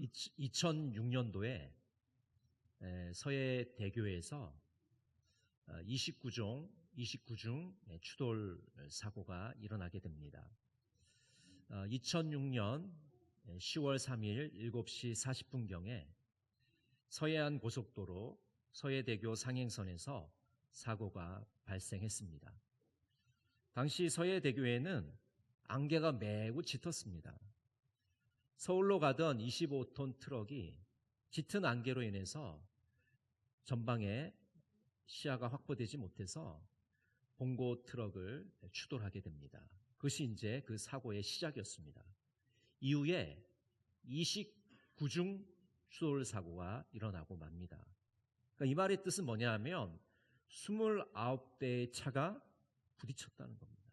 2006년도에 서해 대교에서 29종 29중 추돌 사고가 일어나게 됩니다. 2006년 10월 3일 7시 40분경에 서해안 고속도로 서해대교 상행선에서 사고가 발생했습니다. 당시 서해대교에는 안개가 매우 짙었습니다. 서울로 가던 25톤 트럭이 짙은 안개로 인해서 전방에 시야가 확보되지 못해서 봉고 트럭을 추돌하게 됩니다. 그것이 이제 그 사고의 시작이었습니다. 이후에 29중 추돌 사고가 일어나고 맙니다. 그러니까 이 말의 뜻은 뭐냐 하면 29대의 차가 부딪혔다는 겁니다.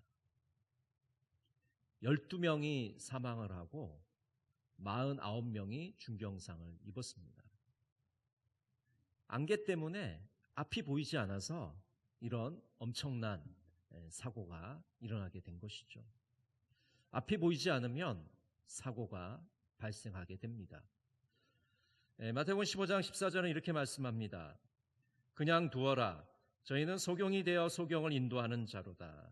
12명이 사망을 하고 49명이 중경상을 입었습니다. 안개 때문에 앞이 보이지 않아서 이런 엄청난 사고가 일어나게 된 것이죠. 앞이 보이지 않으면 사고가 발생하게 됩니다. 마태복음 15장 14절은 이렇게 말씀합니다. 그냥 두어라. 저희는 소경이 되어 소경을 인도하는 자로다.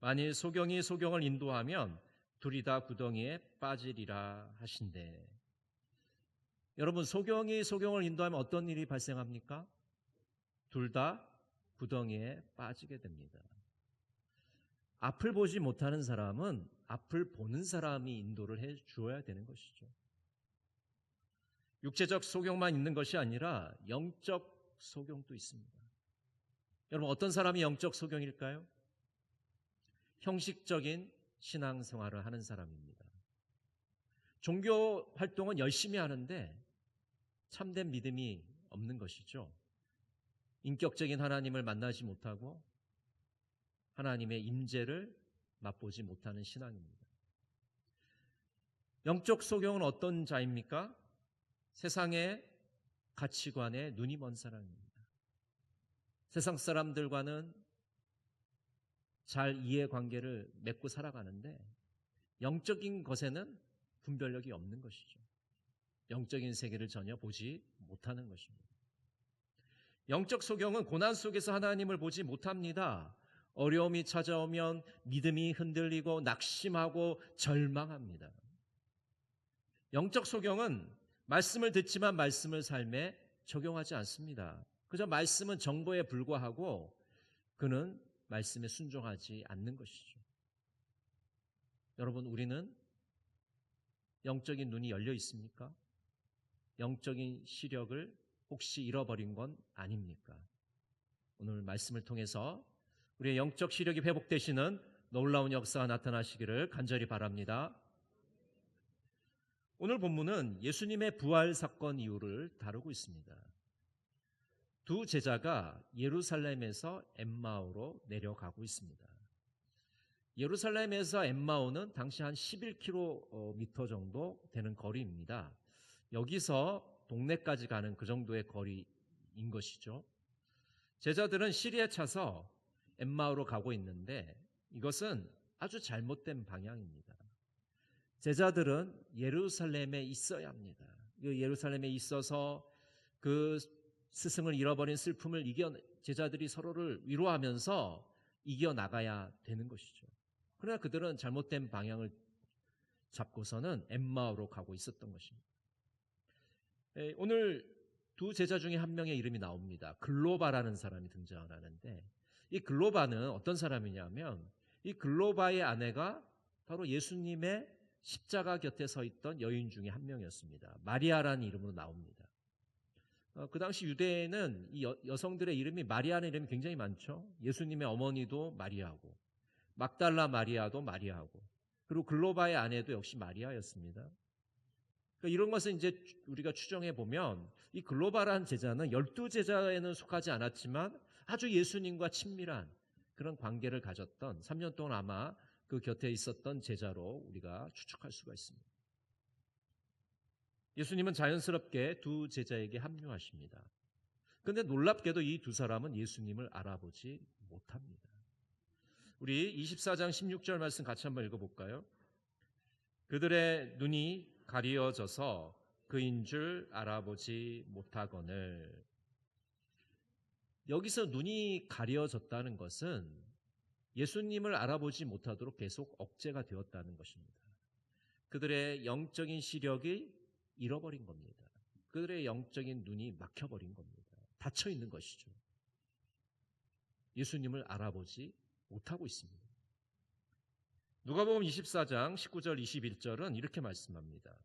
만일 소경이 소경을 인도하면 둘이 다 구덩이에 빠지리라 하신대. 여러분, 소경이 소경을 인도하면 어떤 일이 발생합니까? 둘 다 구덩이에 빠지게 됩니다. 앞을 보지 못하는 사람은 앞을 보는 사람이 인도를 해 주어야 되는 것이죠. 육체적 소경만 있는 것이 아니라 영적 소경도 있습니다. 여러분, 어떤 사람이 영적 소경일까요? 형식적인 신앙생활을 하는 사람입니다. 종교 활동은 열심히 하는데 참된 믿음이 없는 것이죠. 인격적인 하나님을 만나지 못하고 하나님의 임재를 맛보지 못하는 신앙입니다. 영적 소경은 어떤 자입니까? 세상의 가치관에 눈이 먼 사람입니다. 세상 사람들과는 잘 이해관계를 맺고 살아가는데 영적인 것에는 분별력이 없는 것이죠. 영적인 세계를 전혀 보지 못하는 것입니다. 영적 소경은 고난 속에서 하나님을 보지 못합니다. 어려움이 찾아오면 믿음이 흔들리고 낙심하고 절망합니다. 영적 소경은 말씀을 듣지만 말씀을 삶에 적용하지 않습니다. 그저 말씀은 정보에 불과하고 그는 말씀에 순종하지 않는 것이죠. 여러분, 우리는 영적인 눈이 열려 있습니까? 영적인 시력을 혹시 잃어버린 건 아닙니까? 오늘 말씀을 통해서 우리의 영적 시력이 회복되시는 놀라운 역사가 나타나시기를 간절히 바랍니다. 오늘 본문은 예수님의 부활 사건 이후를 다루고 있습니다. 두 제자가 예루살렘에서 엠마오로 내려가고 있습니다. 예루살렘에서 엠마오는 당시 한 11km 정도 되는 거리입니다. 여기서 동네까지 가는 그 정도의 거리인 것이죠. 제자들은 시리에 차서 엠마오로 가고 있는데 이것은 아주 잘못된 방향입니다. 제자들은 예루살렘에 있어야 합니다. 예루살렘에 있어서 그 스승을 잃어버린 슬픔을 이겨 제자들이 서로를 위로하면서 이겨 나가야 되는 것이죠. 그러나 그들은 잘못된 방향을 잡고서는 엠마오로 가고 있었던 것입니다. 오늘 두 제자 중에 한 명의 이름이 나옵니다. 글로바라는 사람이 등장을 하는데 이 글로바는 어떤 사람이냐면 이 글로바의 아내가 바로 예수님의 십자가 곁에 서 있던 여인 중에 한 명이었습니다. 마리아라는 이름으로 나옵니다. 어, 그 당시 유대에는 이 여, 성들의 이름이 마리아는 이름이 굉장히 많죠. 예수님의 어머니도 마리아고, 막달라 마리아도 마리아고, 그리고 글로바의 아내도 역시 마리아였습니다. 그러니까 이런 것을 이제 우리가 추정해 보면 이 글로바라는 제자는 열두 제자에는 속하지 않았지만 아주 예수님과 친밀한 그런 관계를 가졌던 3년 동안 아마 그 곁에 있었던 제자로 우리가 추측할 수가 있습니다. 예수님은 자연스럽게 두 제자에게 합류하십니다. 그런데 놀랍게도 이 두 사람은 예수님을 알아보지 못합니다. 우리 24장 16절 말씀 같이 한번 읽어볼까요? 그들의 눈이 가리어져서 그인 줄 알아보지 못하거늘 여기서 눈이 가려졌다는 것은 예수님을 알아보지 못하도록 계속 억제가 되었다는 것입니다. 그들의 영적인 시력이 잃어버린 겁니다. 그들의 영적인 눈이 막혀버린 겁니다. 닫혀 있는 것이죠. 예수님을 알아보지 못하고 있습니다. 누가복음 24장 19절 21절은 이렇게 말씀합니다.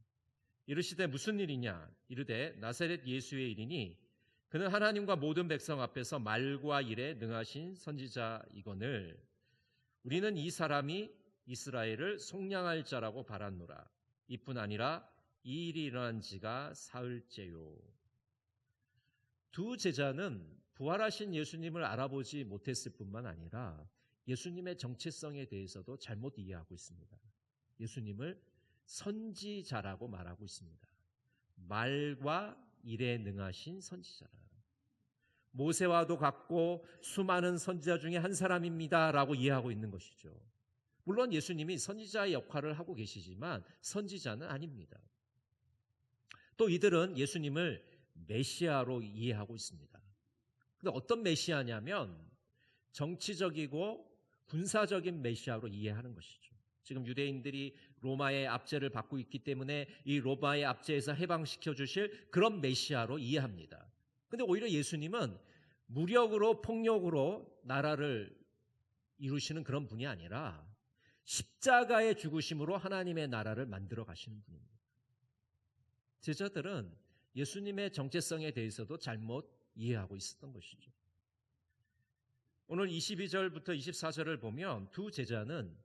이르시되 무슨 일이냐 이르되 나사렛 예수의 일이니 그는 하나님과 모든 백성 앞에서 말과 일에 능하신 선지자이거늘 우리는 이 사람이 이스라엘을 속량할 자라고 바랐노라 이뿐 아니라 이 일이 일어난 지가 사흘째요 두 제자는 부활하신 예수님을 알아보지 못했을 뿐만 아니라 예수님의 정체성에 대해서도 잘못 이해하고 있습니다. 예수님을 선지자라고 말하고 있습니다. 말과 일에 능하신 선지자라. 모세와도 같고 수많은 선지자 중에 한 사람입니다라고 이해하고 있는 것이죠. 물론 예수님이 선지자의 역할을 하고 계시지만 선지자는 아닙니다. 또 이들은 예수님을 메시아로 이해하고 있습니다. 근데 어떤 메시아냐면 정치적이고 군사적인 메시아로 이해하는 것이죠. 지금 유대인들이 로마의 압제를 받고 있기 때문에 이 로마의 압제에서 해방시켜 주실 그런 메시아로 이해합니다. 근데 오히려 예수님은 무력으로 폭력으로 나라를 이루시는 그런 분이 아니라 십자가의 죽으심으로 하나님의 나라를 만들어 가시는 분입니다. 제자들은 예수님의 정체성에 대해서도 잘못 이해하고 있었던 것이죠. 오늘 22절부터 24절을 보면 두 제자는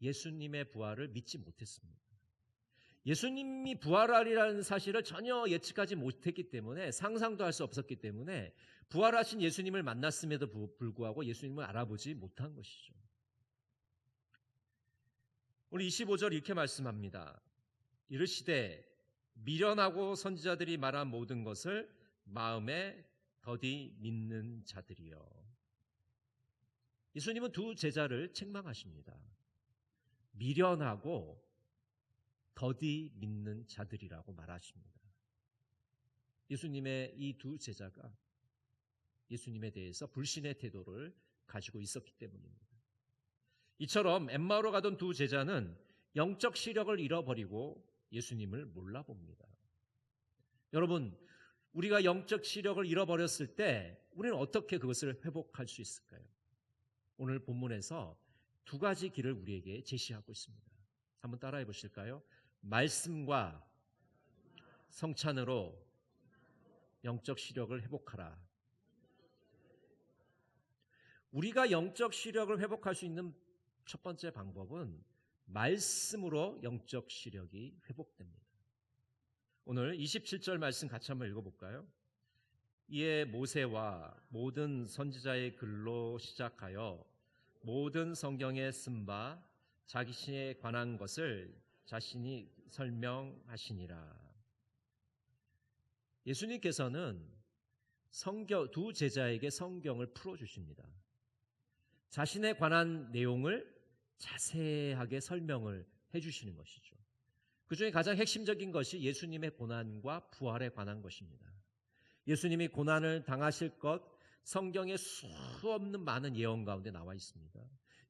예수님의 부활을 믿지 못했습니다. 예수님이 부활하리라는 사실을 전혀 예측하지 못했기 때문에 상상도 할 수 없었기 때문에 부활하신 예수님을 만났음에도 불구하고 예수님을 알아보지 못한 것이죠. 오늘 25절 이렇게 말씀합니다. 이르시되 미련하고 선지자들이 말한 모든 것을 마음에 더디 믿는 자들이여. 예수님은 두 제자를 책망하십니다. 미련하고 더디 믿는 자들이라고 말하십니다. 예수님의 이 두 제자가 예수님에 대해서 불신의 태도를 가지고 있었기 때문입니다. 이처럼 엠마오로 가던 두 제자는 영적 시력을 잃어버리고 예수님을 몰라봅니다. 여러분, 우리가 영적 시력을 잃어버렸을 때 우리는 어떻게 그것을 회복할 수 있을까요? 오늘 본문에서 두 가지 길을 우리에게 제시하고 있습니다. 한번 따라해 보실까요? 말씀과 성찬으로 영적 시력을 회복하라. 우리가 영적 시력을 회복할 수 있는 첫 번째 방법은 말씀으로 영적 시력이 회복됩니다. 오늘 27절 말씀 같이 한번 읽어볼까요? 이에 모세와 모든 선지자의 글로 시작하여 모든 성경에 쓴 바 자기신에 관한 것을 자신이 설명하시니라. 예수님께서는 성경 두 제자에게 성경을 풀어 주십니다. 자신에 관한 내용을 자세하게 설명을 해 주시는 것이죠. 그 중에 가장 핵심적인 것이 예수님의 고난과 부활에 관한 것입니다. 예수님이 고난을 당하실 것 성경에 수 없는 많은 예언 가운데 나와 있습니다.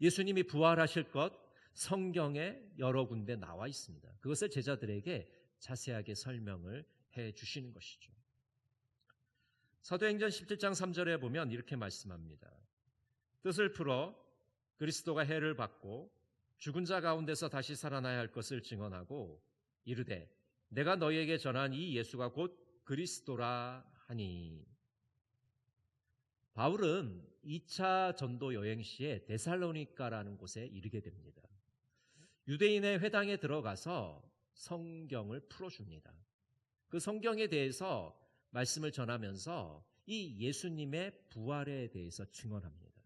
예수님이 부활하실 것 성경에 여러 군데 나와 있습니다. 그것을 제자들에게 자세하게 설명을 해 주시는 것이죠. 사도행전 17장 3절에 보면 이렇게 말씀합니다. 뜻을 풀어 그리스도가 해를 받고 죽은 자 가운데서 다시 살아나야 할 것을 증언하고 이르되 내가 너희에게 전한 이 예수가 곧 그리스도라 하니 바울은 2차 전도 여행 시에 데살로니카라는 곳에 이르게 됩니다. 유대인의 회당에 들어가서 성경을 풀어줍니다. 그 성경에 대해서 말씀을 전하면서 이 예수님의 부활에 대해서 증언합니다.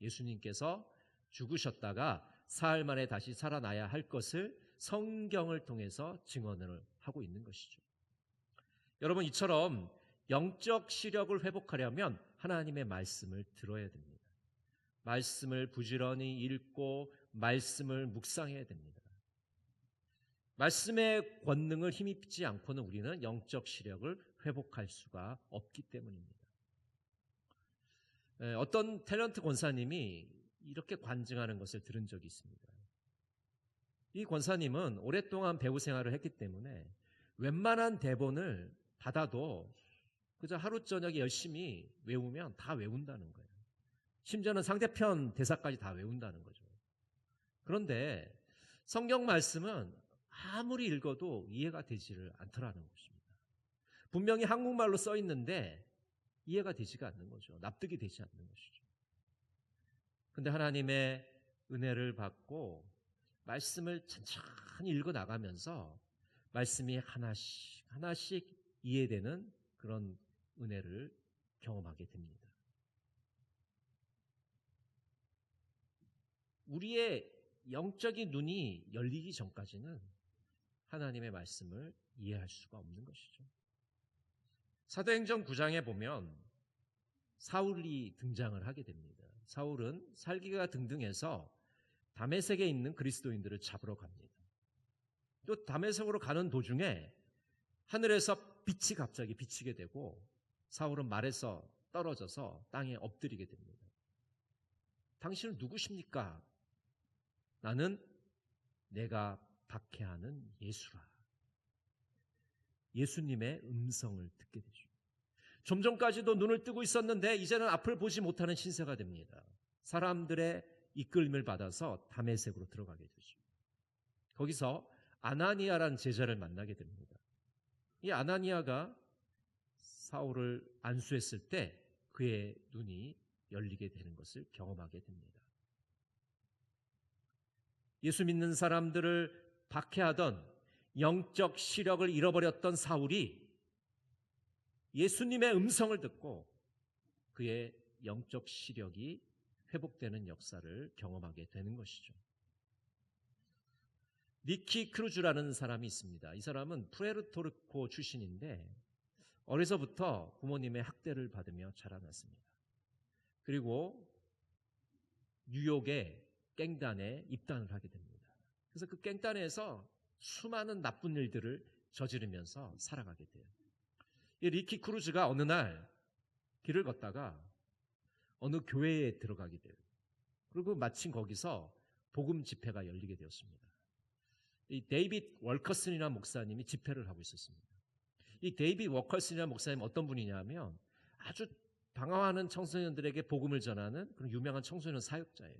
예수님께서 죽으셨다가 사흘 만에 다시 살아나야 할 것을 성경을 통해서 증언을 하고 있는 것이죠. 여러분, 이처럼 영적 시력을 회복하려면 하나님의 말씀을 들어야 됩니다. 말씀을 부지런히 읽고 말씀을 묵상해야 됩니다. 말씀의 권능을 힘입지 않고는 우리는 영적 시력을 회복할 수가 없기 때문입니다. 에, 어떤 탤런트 권사님이 이렇게 관증하는 것을 들은 적이 있습니다. 이 권사님은 오랫동안 배우 생활을 했기 때문에 웬만한 대본을 받아도 그저 하루 저녁에 열심히 외우면 다 외운다는 거예요. 심지어는 상대편 대사까지 다 외운다는 거죠. 그런데 성경 말씀은 아무리 읽어도 이해가 되지를 않더라는 것입니다. 분명히 한국말로 써 있는데 이해가 되지가 않는 거죠. 납득이 되지 않는 것이죠. 근데 하나님의 은혜를 받고 말씀을 천천히 읽어 나가면서 말씀이 하나씩 하나씩 이해되는 그런 은혜를 경험하게 됩니다. 우리의 영적인 눈이 열리기 전까지는 하나님의 말씀을 이해할 수가 없는 것이죠. 사도행전 9장에 보면 사울이 등장을 하게 됩니다. 사울은 살기가 등등해서 다메섹에 있는 그리스도인들을 잡으러 갑니다. 또 다메섹으로 가는 도중에 하늘에서 빛이 갑자기 비치게 되고 사울은 말에서 떨어져서 땅에 엎드리게 됩니다. 당신은 누구십니까? 나는 내가 박해하는 예수라. 예수님의 음성을 듣게 되죠. 좀 전까지도 눈을 뜨고 있었는데 이제는 앞을 보지 못하는 신세가 됩니다. 사람들의 이끌림을 받아서 담에색으로 들어가게 되죠. 거기서 아나니아란 제자를 만나게 됩니다. 이 아나니아가 사울을 안수했을 때 그의 눈이 열리게 되는 것을 경험하게 됩니다. 예수 믿는 사람들을 박해하던 영적 시력을 잃어버렸던 사울이 예수님의 음성을 듣고 그의 영적 시력이 회복되는 역사를 경험하게 되는 것이죠. 니키 크루즈라는 사람이 있습니다. 이 사람은 푸에르토르코 출신인데 어려서부터 부모님의 학대를 받으며 자라났습니다. 그리고 뉴욕의 깽단에 입단을 하게 됩니다. 그래서 그 깽단에서 수많은 나쁜 일들을 저지르면서 살아가게 돼요. 이 리키 크루즈가 어느 날 길을 걷다가 어느 교회에 들어가게 돼요. 그리고 마침 거기서 복음 집회가 열리게 되었습니다. 이 데이빗 월커슨이라는 목사님이 집회를 하고 있었습니다. 이 데이빗 워커슨이라는 목사님 어떤 분이냐면 아주 방황하는 청소년들에게 복음을 전하는 그런 유명한 청소년 사역자예요.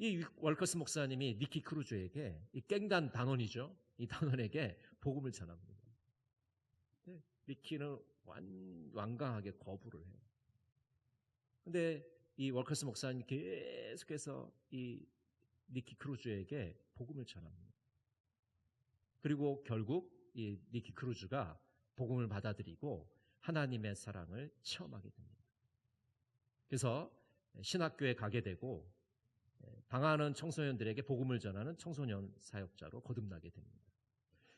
이 월커스 목사님이 니키 크루즈에게 이 깽단 단원이죠. 이 단원에게 복음을 전합니다. 니키는 완, 완강하게 거부를 해요. 근데 이 월커스 목사님이 계속해서 이 니키 크루즈에게 복음을 전합니다. 그리고 결국 이 니키 크루즈가 복음을 받아들이고 하나님의 사랑을 체험하게 됩니다. 그래서 신학교에 가게 되고 방황하는 청소년들에게 복음을 전하는 청소년 사역자로 거듭나게 됩니다.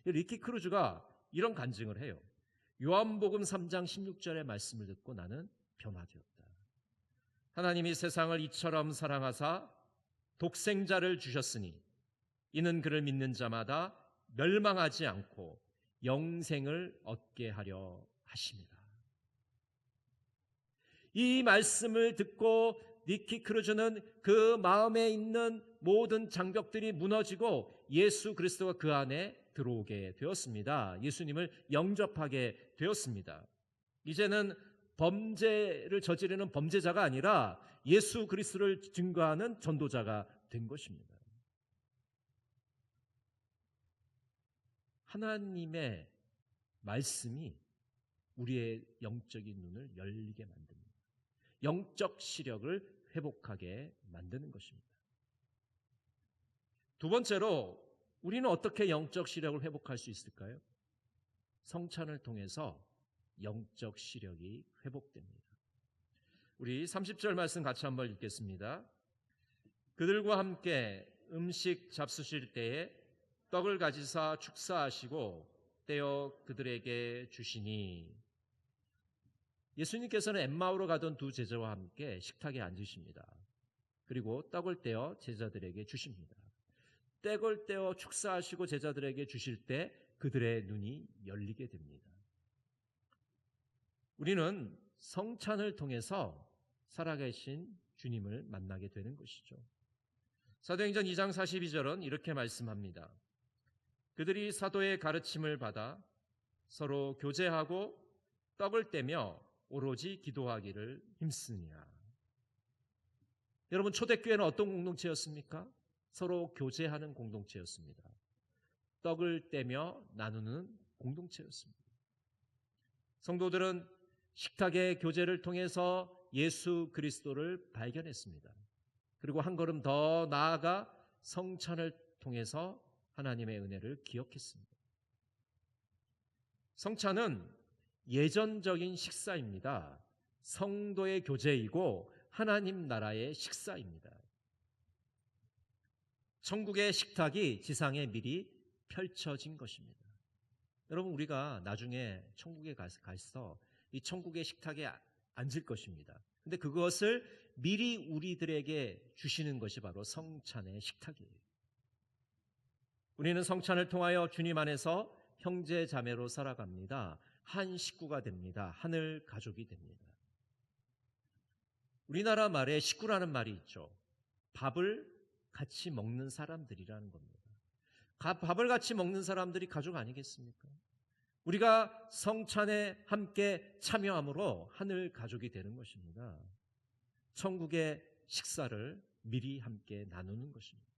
리키 크루즈가 이런 간증을 해요. 요한복음 3장 16절의 말씀을 듣고 나는 변화되었다. 하나님이 세상을 이처럼 사랑하사 독생자를 주셨으니 이는 그를 믿는 자마다 멸망하지 않고 영생을 얻게 하려 하십니다. 이 말씀을 듣고 니키 크루즈는 그 마음에 있는 모든 장벽들이 무너지고 예수 그리스도가 그 안에 들어오게 되었습니다. 예수님을 영접하게 되었습니다. 이제는 범죄를 저지르는 범죄자가 아니라 예수 그리스도를 증거하는 전도자가 된 것입니다. 하나님의 말씀이 우리의 영적인 눈을 열리게 만듭니다. 영적 시력을 회복하게 만드는 것입니다. 두 번째로 우리는 어떻게 영적 시력을 회복할 수 있을까요? 성찬을 통해서 영적 시력이 회복됩니다. 우리 30절 말씀 같이 한번 읽겠습니다. 그들과 함께 음식 잡수실 때에 떡을 가지사 축사하시고 떼어 그들에게 주시니 예수님께서는 엠마오로 가던 두 제자와 함께 식탁에 앉으십니다. 그리고 떡을 떼어 제자들에게 주십니다. 떼걸 떼어 축사하시고 제자들에게 주실 때 그들의 눈이 열리게 됩니다. 우리는 성찬을 통해서 살아계신 주님을 만나게 되는 것이죠. 사도행전 2장 42절은 이렇게 말씀합니다. 그들이 사도의 가르침을 받아 서로 교제하고 떡을 떼며 오로지 기도하기를 힘쓰니라. 여러분 초대교회는 어떤 공동체였습니까? 서로 교제하는 공동체였습니다. 떡을 떼며 나누는 공동체였습니다. 성도들은 식탁의 교제를 통해서 예수 그리스도를 발견했습니다. 그리고 한 걸음 더 나아가 성찬을 통해서 하나님의 은혜를 기억했습니다. 성찬은 예전적인 식사입니다. 성도의 교제이고 하나님 나라의 식사입니다. 천국의 식탁이 지상에 미리 펼쳐진 것입니다. 여러분 우리가 나중에 천국에 가서 이 천국의 식탁에 앉을 것입니다. 근데 그것을 미리 우리들에게 주시는 것이 바로 성찬의 식탁이에요. 우리는 성찬을 통하여 주님 안에서 형제 자매로 살아갑니다. 한 식구가 됩니다. 하늘 가족이 됩니다. 우리나라 말에 식구라는 말이 있죠. 밥을 같이 먹는 사람들이라는 겁니다. 밥을 같이 먹는 사람들이 가족 아니겠습니까? 우리가 성찬에 함께 참여함으로 하늘 가족이 되는 것입니다. 천국의 식사를 미리 함께 나누는 것입니다.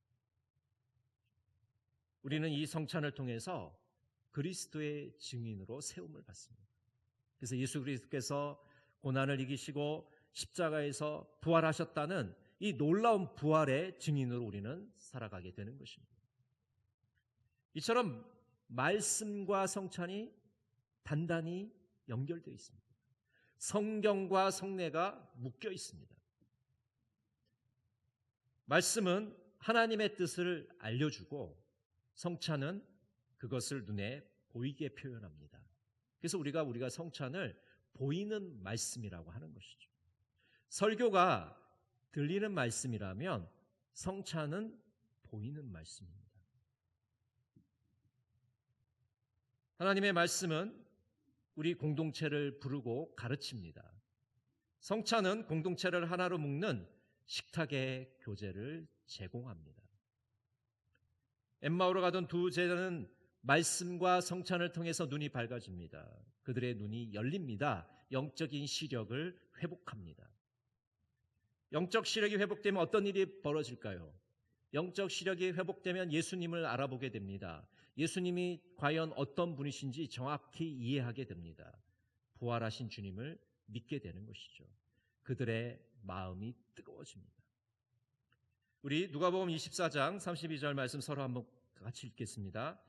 우리는 이 성찬을 통해서 그리스도의 증인으로 세움을 받습니다. 그래서 예수 그리스도께서 고난을 이기시고 십자가에서 부활하셨다는 이 놀라운 부활의 증인으로 우리는 살아가게 되는 것입니다. 이처럼 말씀과 성찬이 단단히 연결되어 있습니다. 성경과 성례가 묶여 있습니다. 말씀은 하나님의 뜻을 알려주고 성찬은 그것을 눈에 보이게 표현합니다. 그래서 우리가 우리가 성찬을 보이는 말씀이라고 하는 것이죠. 설교가 들리는 말씀이라면 성찬은 보이는 말씀입니다. 하나님의 말씀은 우리 공동체를 부르고 가르칩니다. 성찬은 공동체를 하나로 묶는 식탁의 교제를 제공합니다. 엠마오로 가던 두 제자는 말씀과 성찬을 통해서 눈이 밝아집니다. 그들의 눈이 열립니다. 영적인 시력을 회복합니다. 영적 시력이 회복되면 어떤 일이 벌어질까요? 영적 시력이 회복되면 예수님을 알아보게 됩니다. 예수님이 과연 어떤 분이신지 정확히 이해하게 됩니다. 부활하신 주님을 믿게 되는 것이죠. 그들의 마음이 뜨거워집니다. 우리 누가복음 24장 32절 말씀 서로 한번 같이 읽겠습니다.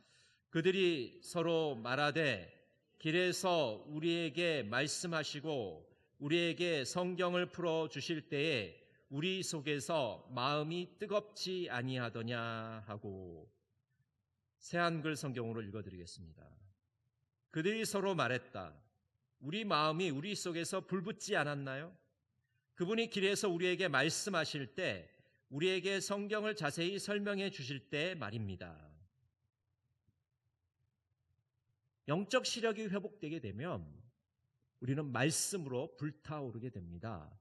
그들이 서로 말하되 길에서 우리에게 말씀하시고 우리에게 성경을 풀어 주실 때에 우리 속에서 마음이 뜨겁지 아니하더냐 하고 새한글 성경으로 읽어드리겠습니다. 그들이 서로 말했다. 우리 마음이 우리 속에서 불붙지 않았나요? 그분이 길에서 우리에게 말씀하실 때 우리에게 성경을 자세히 설명해 주실 때 말입니다. 영적 시력이 회복되게 되면 우리는 말씀으로 불타오르게 됩니다.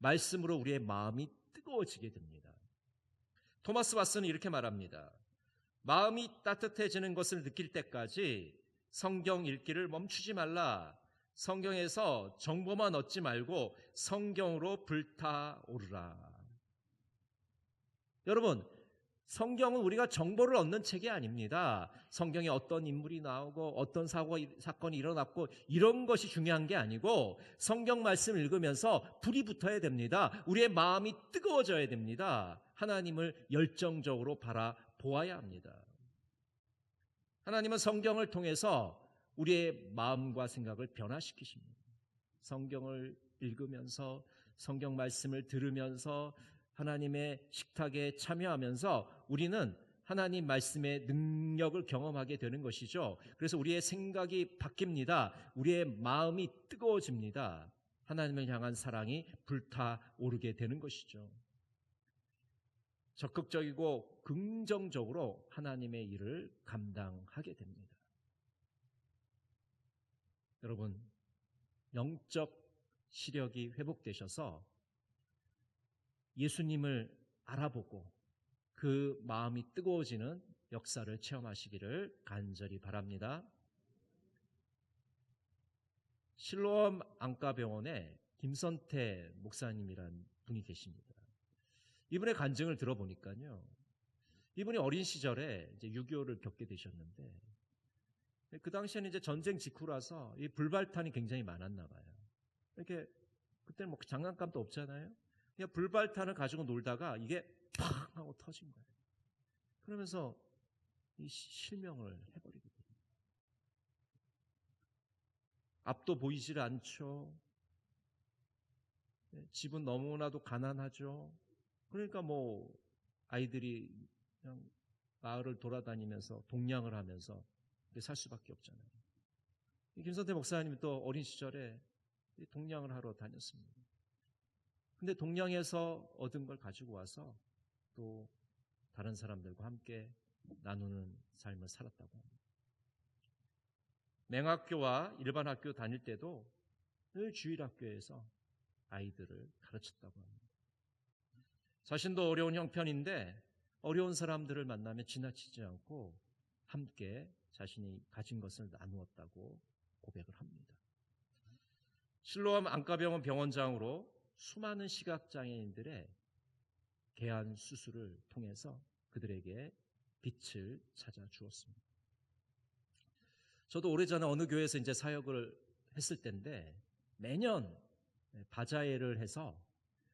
말씀으로 우리의 마음이 뜨거워지게 됩니다. 토마스 왓슨은 이렇게 말합니다. 마음이 따뜻해지는 것을 느낄 때까지 성경 읽기를 멈추지 말라. 성경에서 정보만 얻지 말고 성경으로 불타오르라. 여러분, 성경은 우리가 정보를 얻는 책이 아닙니다. 성경에 어떤 인물이 나오고 어떤 사고 사건이 일어났고 이런 것이 중요한 게 아니고 성경 말씀을 읽으면서 불이 붙어야 됩니다. 우리의 마음이 뜨거워져야 됩니다. 하나님을 열정적으로 바라 보아야 합니다. 하나님은 성경을 통해서 우리의 마음과 생각을 변화시키십니다. 성경을 읽으면서 성경 말씀을 들으면서 하나님의 식탁에 참여하면서 우리는 하나님 말씀의 능력을 경험하게 되는 것이죠. 그래서 우리의 생각이 바뀝니다. 우리의 마음이 뜨거워집니다. 하나님을 향한 사랑이 불타오르게 되는 것이죠. 적극적이고 긍정적으로 하나님의 일을 감당하게 됩니다. 여러분, 영적 시력이 회복되셔서 예수님을 알아보고 그 마음이 뜨거워지는 역사를 체험하시기를 간절히 바랍니다. 실로암 안과병원에 김선태 목사님이란 분이 계십니다. 이분의 간증을 들어보니까요. 이분이 어린 시절에 이제 6.25를 겪게 되셨는데 그 당시에는 이제 전쟁 직후라서 이 불발탄이 굉장히 많았나 봐요. 이렇게 그때는 뭐 장난감도 없잖아요. 그냥 불발탄을 가지고 놀다가 이게 팍 하고 터진 거예요. 그러면서 이 실명을 해버리게 됩니다. 앞도 보이질 않죠. 네, 집은 너무나도 가난하죠. 그러니까 뭐 아이들이 그냥 마을을 돌아다니면서 동냥을 하면서 살 수밖에 없잖아요. 김선태 목사님이 또 어린 시절에 동냥을 하러 다녔습니다. 근데 동냥에서 얻은 걸 가지고 와서 또 다른 사람들과 함께 나누는 삶을 살았다고 합니다. 맹학교와 일반 학교 다닐 때도 늘 주일학교에서 아이들을 가르쳤다고 합니다. 자신도 어려운 형편인데 어려운 사람들을 만나면 지나치지 않고 함께 자신이 가진 것을 나누었다고 고백을 합니다. 실로암 안과병원 병원장으로 수많은 시각장애인들의 개안 수술을 통해서 그들에게 빛을 찾아 주었습니다. 저도 오래전에 어느 교회에서 이제 사역을 했을 때인데 매년 바자회를 해서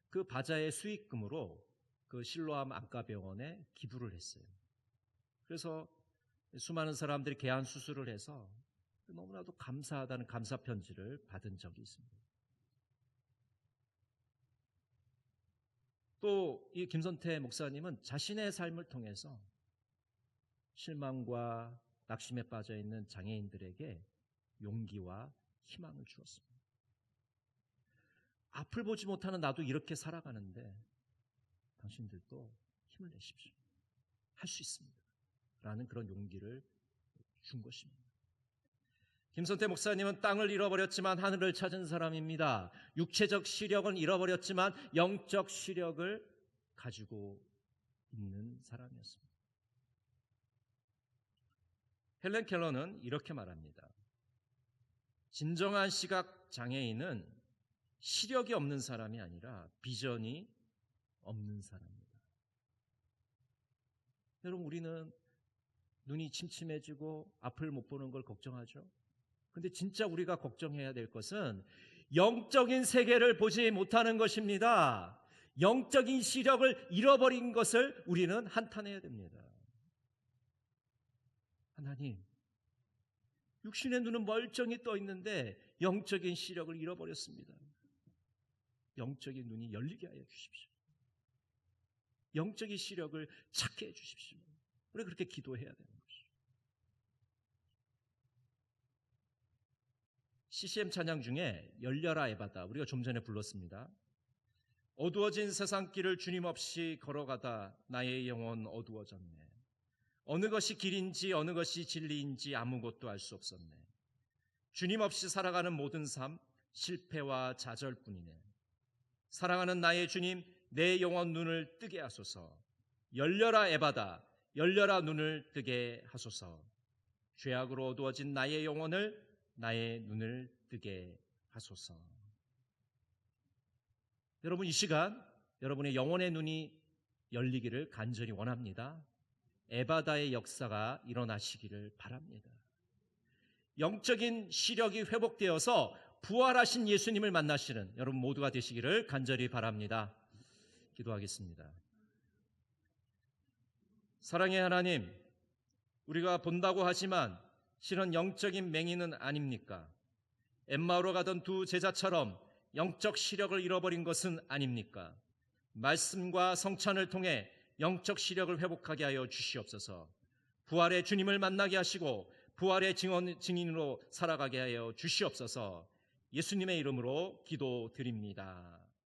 그 바자회 수익금으로 그 실로암 안과병원에 기부를 했어요. 그래서 수많은 사람들이 개안 수술을 해서 너무나도 감사하다는 감사 편지를 받은 적이 있습니다. 또 이 김선태 목사님은 자신의 삶을 통해서 실망과 낙심에 빠져 있는 장애인들에게 용기와 희망을 주었습니다. 앞을 보지 못하는 나도 이렇게 살아가는데 당신들도 힘을 내십시오. 할 수 있습니다. 라는 그런 용기를 준 것입니다. 김선태 목사님은 땅을 잃어버렸지만 하늘을 찾은 사람입니다. 육체적 시력은 잃어버렸지만 영적 시력을 가지고 있는 사람이었습니다. 헬렌 켈러는 이렇게 말합니다. 진정한 시각 장애인은 시력이 없는 사람이 아니라 비전이 없는 사람입니다. 여러분, 우리는 눈이 침침해지고 앞을 못 보는 걸 걱정하죠. 근데 진짜 우리가 걱정해야 될 것은 영적인 세계를 보지 못하는 것입니다. 영적인 시력을 잃어버린 것을 우리는 한탄해야 됩니다. 하나님, 육신의 눈은 멀쩡히 떠 있는데 영적인 시력을 잃어버렸습니다. 영적인 눈이 열리게 하여 주십시오. 영적인 시력을 찾게 해 주십시오. 우리 그렇게 기도해야 것이죠. CCM 찬양 중에 열려라 에바다 우리가 좀 전에 불렀습니다. 어두워진 세상 길을 주님 없이 걸어가다 나의 영혼 어두워졌네. 어느 것이 길인지 어느 것이 진리인지 아무것도 알 수 없었네. 주님 없이 살아가는 모든 삶 실패와 좌절뿐이네. 사랑하는 나의 주님 내 영혼 눈을 뜨게 하소서. 열려라 에바다 열려라 눈을 뜨게 하소서. 죄악으로 어두워진 나의 영혼을 나의 눈을 뜨게 하소서. 여러분 이 시간 여러분의 영혼의 눈이 열리기를 간절히 원합니다. 에바다의 역사가 일어나시기를 바랍니다. 영적인 시력이 회복되어서 부활하신 예수님을 만나시는 여러분 모두가 되시기를 간절히 바랍니다. 기도하겠습니다. 사랑의 하나님, 우리가 본다고 하지만 실은 영적인 맹인은 아닙니까? 엠마오로 가던 두 제자처럼 영적 시력을 잃어버린 것은 아닙니까? 말씀과 성찬을 통해 영적 시력을 회복하게 하여 주시옵소서. 부활의 주님을 만나게 하시고 부활의 증언, 증인으로 살아가게 하여 주시옵소서. 예수님의 이름으로 기도드립니다.